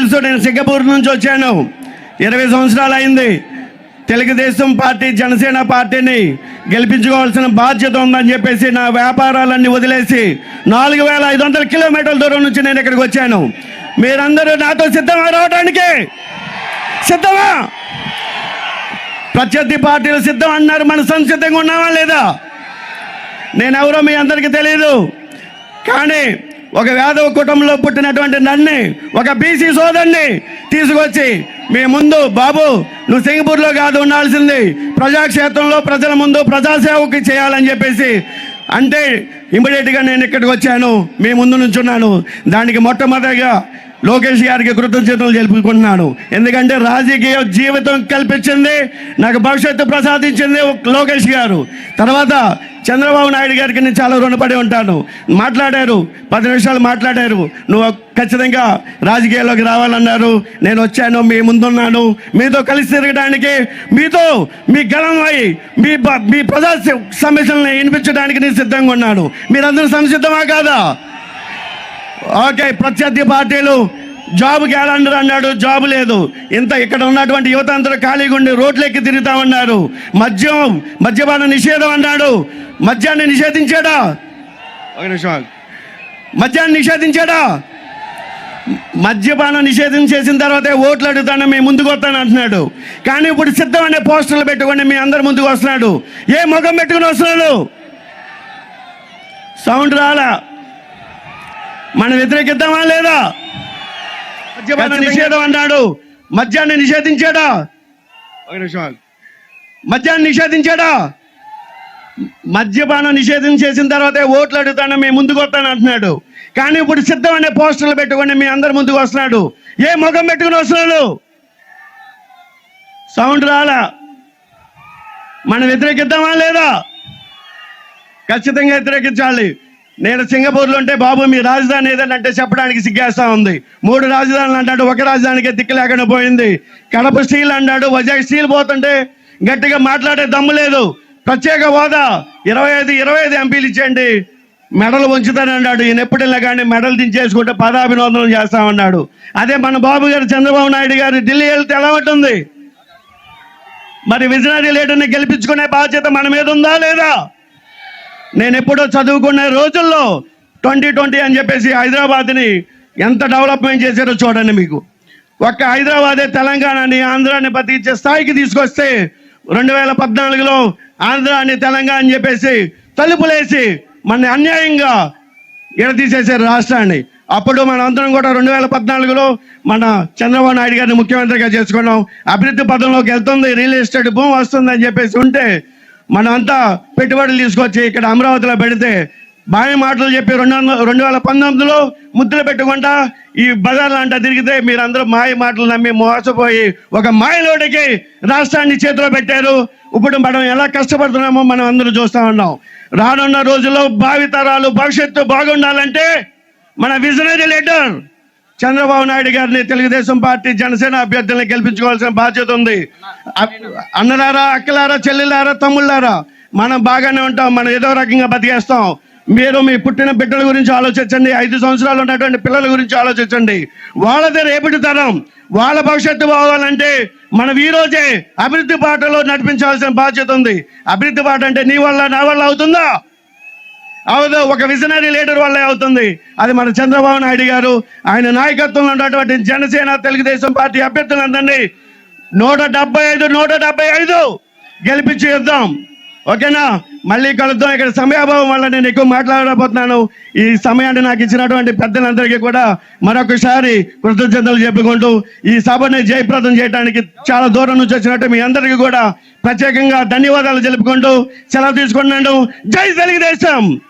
తెలుసు నేను సింగపూర్ నుంచి వచ్చాను. ఇరవై సంవత్సరాలు అయింది. తెలుగుదేశం పార్టీ జనసేన పార్టీని గెలిపించుకోవాల్సిన బాధ్యత ఉందని చెప్పేసి నా వ్యాపారాలన్నీ వదిలేసి నాలుగు వేల ఐదు వందల కిలోమీటర్ల దూరం నుంచి నేను ఇక్కడికి వచ్చాను. మీరందరూ నాతో సిద్ధమా రావడానికి సిద్ధమా? ప్రత్యర్థి పార్టీలు సిద్ధం అన్నారు. మన సంసిద్ధంగా ఉన్నామా లేదా? నేనెవరో మీ అందరికీ తెలియదు కానీ ఒక వేదవ కుటుంబంలో పుట్టినటువంటి నన్ను ఒక బీసీ సోదరుని తీసుకొచ్చి మీ ముందు బాబు నువ్వు సింగపూర్లో కాదు ఉండాల్సింది. ప్రజాక్షేత్రంలో ప్రజల ముందు ప్రజాసేవకి చేయాలని చెప్పేసి అంటే ఇమీడియట్గా నేను ఇక్కడికి వచ్చాను మీ ముందు నుంచున్నాను. దానికి మొట్టమొదటిగా లోకేష్ గారికి కృతజ్ఞతలు తెలుపుకుంటున్నాను. ఎందుకంటే రాజకీయ జీవితం కల్పించింది నాకు భవిష్యత్తు ప్రసాదించింది లోకేష్ గారు. తర్వాత చంద్రబాబు నాయుడు గారికి నేను చాలా రుణపడి ఉంటాను. మాట్లాడారు పది నిమిషాలు మాట్లాడారు. నువ్వు ఖచ్చితంగా రాజకీయాల్లోకి రావాలన్నారు. నేను వచ్చాను మీ ముందున్నాను. మీతో కలిసి తిరగడానికి మీతో మీ గళమై మీ మీ ప్రజా సమస్యలను వినిపించడానికి నేను సిద్ధంగా ఉన్నాను. మీరందరూ సంసిద్ధమా కాదా? ఓకే ప్రత్యర్థి పార్టీలు జాబ్ క్యాలెండర్ అన్నాడు జాబ్ లేదు. ఇంత ఇక్కడ ఉన్నటువంటి యువత అందరూ ఖాళీగా ఉండి రోడ్లెక్కి తిరుగుతామన్నారు. మద్యం మద్యపాన నిషేధం అన్నాడు. మద్యాన్ని నిషేధించాడా? ఒక నిమిషం మద్యాన్ని నిషేధించాడా? మద్యపానం నిషేధం చేసిన తర్వాత ఓట్లు అడుగుతాను మేము ముందుకు వస్తాను అంటున్నాడు. కానీ ఇప్పుడు సిద్ధం అనే పోస్టర్లు పెట్టుకొని మీ అందరు ముందుకు వస్తున్నాడు. ఏ ముఖం పెట్టుకుని వస్తున్నాడు? సౌండ్ రాలా? మనం వ్యతిరేకిద్దామా లేదా? మద్యపాన నిషేధం అన్నాడు. మద్యాన్ని నిషేధించాడా? ఒక నిమిషం ఆగు. మద్యాన్ని నిషేధించాడా? మద్యపానం నిషేధం చేసిన తర్వాత ఓట్లు అడుగుతాను మేము ముందుకు వస్తాను అంటున్నాడు. కానీ ఇప్పుడు సిద్ధం అనే పోస్టర్లు పెట్టుకొని మీ అందరు ముందుకు వస్తున్నాడు. ఏ ముఖం పెట్టుకుని వస్తున్నాడు? సౌండ్ రాలా? మనం వ్యతిరేకిద్దామా లేదా? ఖచ్చితంగా వ్యతిరేకించాలి. నేను సింగపూర్లో ఉంటే బాబు మీ రాజధాని ఏదని అంటే చెప్పడానికి సిగ్గేస్తా ఉంది. మూడు రాజధానులు అంటాడు ఒక రాజధానికే దిక్కు లేకుండా పోయింది. కడప స్టీల్ అన్నాడు వైజాగ్ స్టీల్ పోతుంటే గట్టిగా మాట్లాడే దమ్ము లేదు. ప్రత్యేక హోదా ఇరవై ఐదు ఇరవై ఐదు ఎంపీలు ఇచ్చేయండి. మెడలు ఉంచుతానన్నాడు ఈయన ఎప్పుడైనా కానీ మెడలు దించేసుకుంటే పదాభినందనం చేస్తామన్నాడు అదే మన బాబు గారు చంద్రబాబు నాయుడు గారు ఢిల్లీ వెళ్తే ఎలా ఉంటుంది? మరి విజయనగరం లీడర్ని గెలిపించుకునే బాధ్యత మన మీద ఉందా లేదా? నేను ఎప్పుడో చదువుకునే రోజుల్లో ట్వంటీ ట్వంటీ అని చెప్పేసి హైదరాబాద్ని ఎంత డెవలప్మెంట్ చేశారో చూడండి మీకు. ఒక్క హైదరాబాదే తెలంగాణని ఆంధ్రాని బతికించే స్థాయికి తీసుకొస్తే రెండు వేల పద్నాలుగులో ఆంధ్రాని తెలంగాణ అని చెప్పేసి తలుపులేసి మన అన్యాయంగా తీసేశారు రాష్ట్రాన్ని. అప్పుడు మన అందరం కూడా రెండు వేల పద్నాలుగులో మన చంద్రబాబు నాయుడు గారిని ముఖ్యమంత్రిగా చేసుకున్నాం. అభివృద్ధి పదంలోకి వెళ్తుంది రియల్ ఎస్టేట్ భూమి వస్తుంది అని చెప్పేసి ఉంటే మనం అంతా పెట్టుబడులు తీసుకొచ్చి ఇక్కడ అమరావతిలో పెడితే బావి మాటలు చెప్పి రెండు రెండు వేల పంతొమ్మిదిలో ముద్దులు పెట్టుకుంటా ఈ బజార్ అంటా తిరిగితే మీరందరూ మాయ మాటలు నమ్మి మోసపోయి ఒక మాయలోడికి రాష్ట్రాన్ని చేతిలో పెట్టారు. ఇప్పుడు మనం ఎలా కష్టపడుతున్నామో మనం అందరూ చూస్తా ఉన్నాం. రానున్న రోజుల్లో భావితరాలు భవిష్యత్తు బాగుండాలంటే మన విజనరీ లీడర్ చంద్రబాబు నాయుడు గారిని తెలుగుదేశం పార్టీ జనసేన అభ్యర్థుల్ని గెలిపించుకోవాల్సిన బాధ్యత ఉంది. అన్నలారా అక్కలారా చెల్లెలారా తమ్ముళ్ళారా మనం బాగానే ఉంటాం మనం ఏదో రకంగా బతికేస్తాం. మీరు మీ పుట్టిన బిడ్డల గురించి ఆలోచించండి ఐదు సంవత్సరాలు ఉన్నటువంటి పిల్లల గురించి ఆలోచించండి. వాళ్ళదే రేపటి తరం. వాళ్ళ భవిష్యత్తు బాగోవాలంటే మనం ఈ రోజే అభివృద్ధి పాటలో నడిపించాల్సిన బాధ్యత ఉంది. అభివృద్ధి పాట అంటే నీ వల్ల నా వల్ల అవుతుందా? అవదు ఒక విజనరీ లీడర్ వల్లే అవుతుంది. అది మన చంద్రబాబు నాయుడు గారు. ఆయన నాయకత్వంలో ఉన్నటువంటి జనసేన తెలుగుదేశం పార్టీ అభ్యర్థులందరినీ నూట డెబ్బై ఐదు నూట డెబ్బై ఐదు గెలిపించి ఇద్దాం. ఓకేనా? మళ్ళీ కలుద్దాం. ఇక్కడ సమయాభావం వల్ల నేను ఎక్కువ మాట్లాడబోతున్నాను. ఈ సమయాన్ని నాకు ఇచ్చినటువంటి పెద్దలందరికీ కూడా మరొకసారి కృతజ్ఞతలు చెప్పుకుంటూ ఈ సభని జయప్రదం చేయడానికి చాలా దూరం నుంచి వచ్చినట్టు మీ అందరికీ కూడా ప్రత్యేకంగా ధన్యవాదాలు తెలుపుకుంటూ సెలవు తీసుకున్నాను జై తెలుగుదేశం!